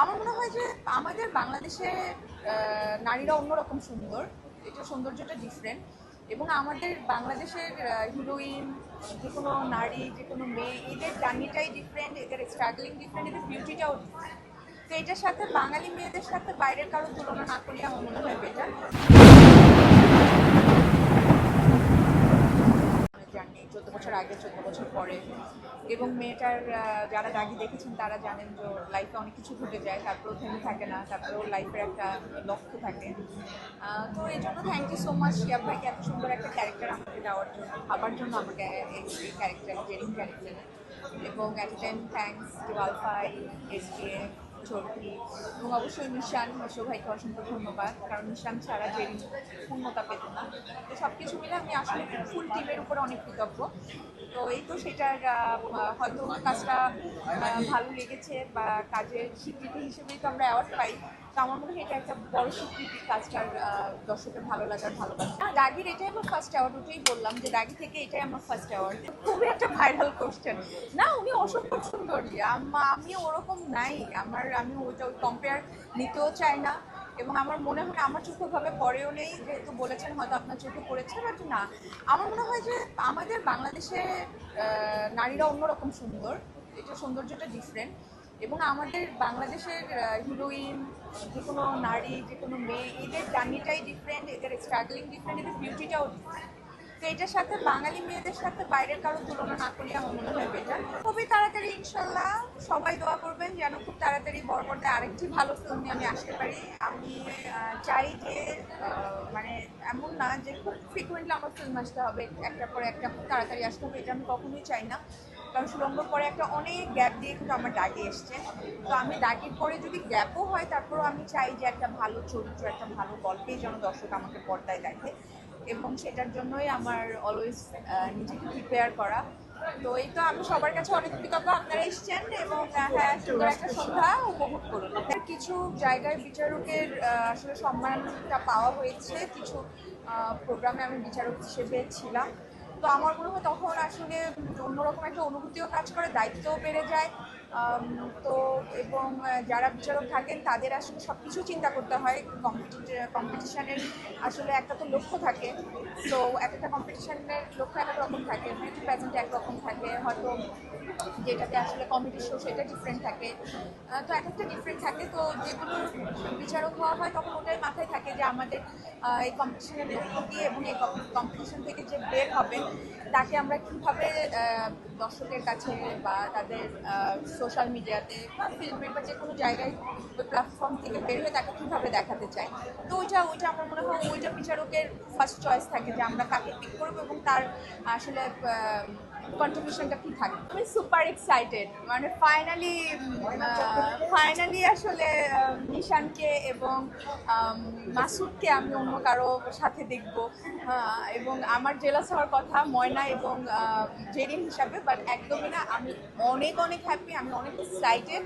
আমার মনে হয় যে আমাদের বাংলাদেশে নারীরা অন্যরকম সুন্দর। এটা সৌন্দর্যটা ডিফারেন্ট এবং আমাদের বাংলাদেশের হিরোইন যে কোনো নারী, যে কোনো মেয়ে, এদের জার্নিটাই ডিফারেন্ট এদের স্ট্রাগলিং ডিফারেন্ট এদের বিউটিটাও ডিফারেন্ট তো এটার সাথে বাঙালি মেয়েদের সাথে বাইরের কারও তুলনা না করলে আমার মনে হয় বেটার জার্নি চোদ্দ বছর আগে, চোদ্দ বছর পরে। এবং মেয়েটার যারা দাগি দেখেছেন, তারা জানেন যে লাইফে অনেক কিছু ঘটে যায়। তারপরেও থেমে থাকে না তারপরেও লাইফের একটা লক্ষ্য থাকে। তো এই জন্য থ্যাংক ইউ সো মাচ ভাইকে এত সুন্দর একটা ক্যারেক্টার আমাকে দেওয়ার জন্য, ভাবার জন্য আমাকে এই ক্যারেক্টার জেরিং ক্যারেক্টার এবং অ্যাট টাইম থ্যাংকস টু আলফাই এস কে এবং অবশ্যই নিশান হর্ষ ভাইকে অসংখ্য ধন্যবাদ, কারণ নিশান ছাড়া যে পূর্ণতা পেত না। তো সব কিছু মিলে আমি আসলে ফুল টিমের উপরে অনেক কৃতজ্ঞ। তো এই তো সেটার হয়তো কাজটা ভালো লেগেছে বা কাজের স্বীকৃতি হিসেবেই তো আমরা অ্যাওয়ার্ড পাই। তো আমার মনে হয় এটা একটা বড় স্বীকৃতি কাজটার দর্শকের ভালো লাগার ভালোবাসা। না দাগির এটাই আমার ফার্স্ট অ্যাওয়ার্ড ওটাই বললাম যে দাগি থেকে এটাই আমার ফার্স্ট অ্যাওয়ার্ড খুবই একটা ভাইরাল কোশ্চেন না, উনি অসম্ভব সুন্দরী। আম- ওরকম নাই। আমার, আমি ওইটা ওই কম্পেয়ার নিতেও চাই না। এবং আমার মনে হয় আমার চোখে ভাবে পরেও নেই। যেহেতু বলেছেন, হয়তো আপনার চোখে পড়েছে, বাট না। আমার মনে হয় যে আমাদের বাংলাদেশে নারীরা অন্যরকম সুন্দর। এটা সৌন্দর্যটা ডিফারেন্ট এবং আমাদের বাংলাদেশের হিরোইন যে কোনো নারী, যে কোনো মেয়ে, এদের জার্নিটাই ডিফারেন্ট এদের স্ট্রাগলিং ডিফারেন্ট এদের বিউটিটাও তো এটার সাথে বাঙালি মেয়েদের সাথে বাইরের কারও তুলনা না করলে আমার মনে হয় বেটার খুবই তাড়াতাড়ি ইনশাল্লাহ সবাই দোয়া করবেন যেন খুব তাড়াতাড়ি বড় পর্দায় আরেকটি ভালো ফিল্ম নিয়ে আমি আসতে পারি। আমি চাই যে মানে এমন না যে খুব ফ্রিকুয়েন্টলি আমার ফিল্ম আসতে হবে, একটার পরে একটা খুব তাড়াতাড়ি আসতে হবে, এটা আমি কখনোই চাই না। কারণ সুরঙ্গর পরে একটা অনেক গ্যাপ দিয়ে কিন্তু আমার দাগে এসছে। তো আমি দাগের পরে যদি গ্যাপও হয়, তারপরেও আমি চাই যে একটা ভালো চরিত্র, একটা ভালো গল্পেই যেন দর্শক আমাকে পর্দায় দেখে এবং সেটার জন্যই আমার অলওয়েজ নিজেকে প্রিপেয়ার করা। তো এই তো আমি সবার কাছে অনেক কৃতজ্ঞ। আপনারা এসছেন এবং হ্যাঁ সুন্দর একটা সন্ধ্যা উপভোগ করুন। কিছু জায়গায় বিচারকের আসলে সম্মানটা পাওয়া হয়েছে। কিছু প্রোগ্রামে আমি বিচারক হিসেবে ছিলাম। তো আমার মনে হয় তখন আসলে অন্যরকম একটা অনুভূতিও কাজ করে দায়িত্বও বেড়ে যায়। তো এবং যারা বিচারক থাকেন, তাদের আসলে সব কিছু চিন্তা করতে হয়। কম্পিটিশনের আসলে একটা তো লক্ষ্য থাকে। তো এক একটা কম্পিটিশনের লক্ষ্য এক রকম থাকে। বিউটি প্রেজেন্ট একরকম থাকে, হয়তো যেটাতে আসলে কমেডি শো সেটা ডিফারেন্ট থাকে। তো এক একটা ডিফারেন্ট থাকে। তো যেগুলো বিচারক হওয়া হয়, তখন ওটাই মাথায় থাকে যে আমাদের এই কম্পিটিশনের লক্ষ্য কি এবং এই কম্পিটিশন থেকে যে বের হবে, তাকে আমরা কীভাবে দর্শকের কাছে বা তাদের সোশ্যাল মিডিয়াতে বা ফিল্মের বা যে কোনো জায়গায় ওই প্ল্যাটফর্ম থেকে বের হয়ে তাকে কীভাবে দেখাতে চাই তো ওইটা ওইটা আমার মনে হয় ওইটা বিচারকের ফার্স্ট চয়েস থাকে যে আমরা কাকে পিক করব এবং তার আসলে কন্ট্রিবিউশনটা কী থাকে? আমি সুপার এক্সাইটেড মানে ফাইনালি ফাইনালি আসলে নিশানকে এবং মাসুদকে আমি অন্য কারও সাথে দেখব। এবং আমার জেলাস হওয়ার কথা ময়না এবং জেরিন হিসাবে বাট একদমই না। আমি অনেক অনেক হ্যাপি আমি অনেক এক্সাইটেড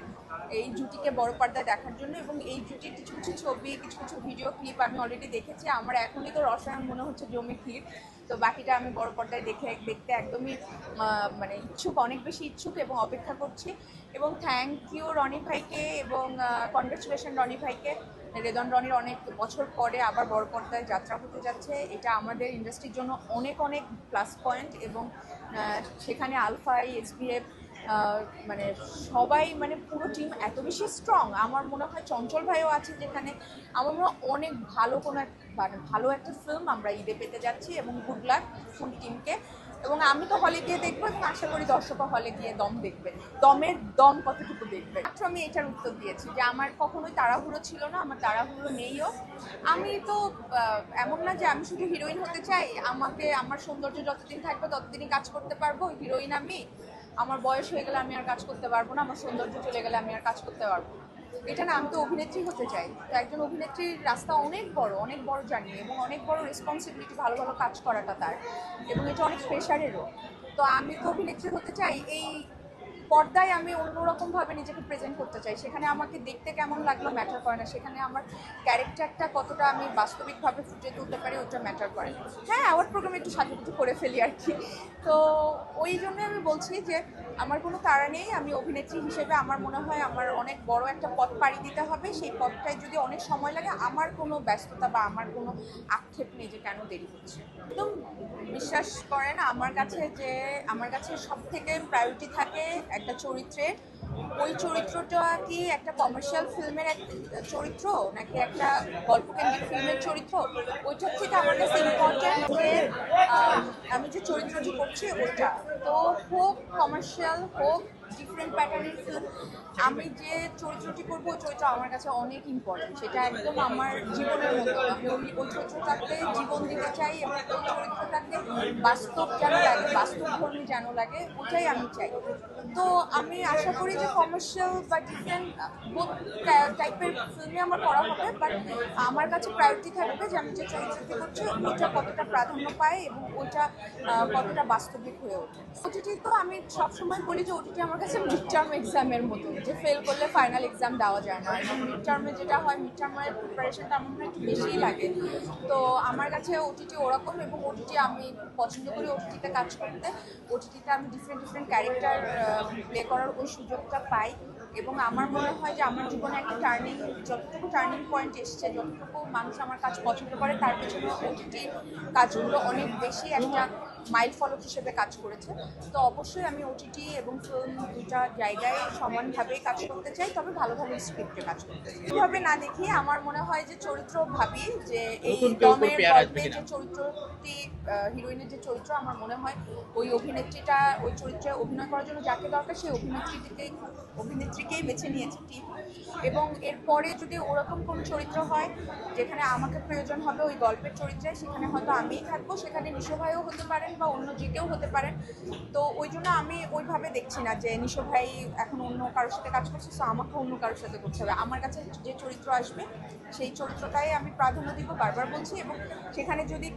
এই জুটিকে বড় পর্দায় দেখার জন্য এবং এই জুটির কিছু কিছু ছবি, কিছু কিছু ভিডিও ক্লিপ আমি অলরেডি দেখেছি। আমার এখনই তো রসায়ন মনে হচ্ছে জমি ক্ষীর তো বাকিটা আমি বড় পর্দায় দেখে, দেখতে একদমই মানে ইচ্ছুক, অনেক বেশি ইচ্ছুক এবং অপেক্ষা করছি। এবং থ্যাংক ইউ রনি ভাইকে এবং কনগ্রেচুলেশন রনি ভাইকে। রেদন রনির অনেক বছর পরে আবার বড় পর্দায় যাত্রা হতে যাচ্ছে। এটা আমাদের ইন্ডাস্ট্রির জন্য অনেক অনেক প্লাস পয়েন্ট এবং সেখানে আলফাই এসবিএফ মানে সবাই মানে পুরো টিম এত বেশি স্ট্রং আমার মনে হয় চঞ্চল ভাইও আছে যেখানে আমার মনে হয় অনেক ভালো কোনো মানে ভালো একটা ফিল্ম আমরা ঈদে পেতে যাচ্ছি এবং গুড লাক ফুল টিমকে এবং আমি তো হলে গিয়ে দেখব এবং আশা করি দর্শকও হলে গিয়ে দম দেখবে। দমের দম কতটুকু দেখবে? মাত্র আমি এটার উত্তর দিয়েছি যে আমার কখনোই তাড়াহুড়ো ছিল না, আমার তাড়াহুড়ো নেইও। আমি তো এমন না যে আমি শুধু হিরোইন হতে চাই, আমাকে, আমার সৌন্দর্য যতদিন থাকবে ততদিনই কাজ করতে পারব হিরোইন আমি। আমার বয়স হয়ে গেলে আমি আর কাজ করতে পারব না, আমার সৌন্দর্য চলে গেলে আমি আর কাজ করতে পারব। এটা না, আমি তো অভিনেত্রী হতে চাই। তো একজন অভিনেত্রীর রাস্তা অনেক বড় অনেক বড় জানি এবং অনেক বড় রেসপন্সিবিলিটি ভালো ভালো কাজ করাটা তার। এবং এটা অনেক প্রেশারেরও তো আমি তো অভিনেত্রী হতে চাই, এই পর্দায় আমি অন্যরকম ভাবে নিজেকে প্রেজেন্ট করতে চাই। সেখানে আমাকে দেখতে কেমন লাগল ম্যাটার করে না। সেখানে আমার ক্যারেক্টারটা কতটা আমি বাস্তবিকভাবে ফুটে তুলতে পারি, ওটা ম্যাটার করে হ্যাঁ আওয়ার প্রোগ্রামে একটু সাজুগুজু করে ফেলি আর কি। তো ওই জন্যই আমি বলছি যে আমার কোনো তারা নেই, আমি অভিনেত্রী হিসেবে আমার মনে হয় আমার অনেক বড় একটা পথ পাড়ি দিতে হবে। সেই পথটায় যদি অনেক সময় লাগে, আমার কোনো ব্যস্ততা বা আমার কোনো আক্ষেপ নেই যে কেন দেরি হচ্ছে। একদম বিশ্বাস করেন, আমার কাছে যে, আমার কাছে সব থেকে প্রায়োরিটি থাকে একটা চরিত্রের ওই চরিত্রটা কি একটা কমার্শিয়াল ফিল্মের এক চরিত্র? নাকি একটা গল্পকেন্দ্রিক ফিল্মের চরিত্র? ওইটার থেকে আমার কাছে ইম্পর্টেন্ট যে আমি যে চরিত্রটি করছি ওইটা। তো হোক কমার্শিয়াল হোক ডিফারেন্ট প্যাটার্নের ফিল্ম আমি যে চরিত্রটি করব ওই চরিত্র আমার কাছে অনেক ইম্পর্টেন্ট সেটা একদম আমার জীবনের মতো আমি ওই ওই চরিত্রটাকে জীবন দিতে চাই এবং ওই চরিত্রটাকে বাস্তব যেন লাগে, বাস্তবধর্মী যেন লাগে, ওটাই আমি চাই। তো আমি আশা করি যে কমার্শিয়াল বা ডিফারেন্ট টাইপের ফিল্মে আমার করা হবে বাট আমার কাছে প্রায়োরিটি থাকবে যে আমি যে চরিত্রটি করছি ওইটা কতটা প্রাধান্য পায় এবং ওইটা কতটা বাস্তবিক হয়ে ওঠে। ওটিটি তো আমি সবসময় বলি যে ওটিটি আমার কাছে মিড টার্ম এক্সামের মতো যে ফেল করলে ফাইনাল এক্সাম দেওয়া যায় না। এবং মিড টার্মে যেটা হয় মিড টার্মের প্রিপারেশনটা আমার একটু বেশিই লাগে। তো আমার কাছে ওটিটি ওরকম এবং ওটিটি আমি পছন্দ করি ওটিটিতে কাজ করতে। ওটিটিতে আমি ডিফারেন্ট ডিফারেন্ট ক্যারেক্টার প্লে করার ওই সুযোগটা পাই। এবং আমার মনে হয় যে আমার জীবনে একটা টার্নিং যতটুকু টার্নিং পয়েন্ট এসছে, যতটুকু মানুষ আমার কাজ পছন্দ করে, তার পেছনে ওটিটি কাজগুলো অনেক বেশি একটা মাইল ফলক হিসেবে কাজ করেছে। তো অবশ্যই আমি ওটিটি এবং ফিল্ম দুটা জায়গায় সমানভাবে কাজ করতে চাই তবে ভালো ভালো স্ক্রিপ্টে কাজ করতে চাই। এইভাবে না দেখি আমার মনে হয় যে চরিত্র ভাবি যে এই দমের গল্পে যে চরিত্রটি হিরোইনের যে চরিত্র আমার মনে হয় ওই অভিনেত্রীটা ওই চরিত্রে অভিনয় করার জন্য যাকে দরকার সেই অভিনেত্রীটিকেই অভিনেত্রীকেই বেছে নিয়েছে টিম এবং এরপরে যদি ওরকম কোনো চরিত্র হয় যেখানে আমাকে প্রয়োজন হবে ওই গল্পের চরিত্রে সেখানে হয়তো আমিই থাকব সেখানে নিশোভাইও হতে পারেন বা অন্য জিতেও হতে পারেন। তো ওই জন্য আমি ওইভাবে দেখছি না যে নিশো ভাই এখন অন্য কারোর সাথে কাজ করছে তো আমাকে অন্য কারোর সাথে করতে হবে। আমার কাছে যে চরিত্র আসবে সেই চরিত্রটাই আমি প্রাধান্য দিব বারবার বলছি এবং সেখানে যদি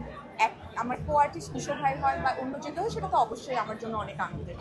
এক আমার কো আর্টিস্ট নিশো ভাই হয় বা অন্য কেউ হয়, সেটা তো অবশ্যই আমার জন্য অনেক আনন্দের।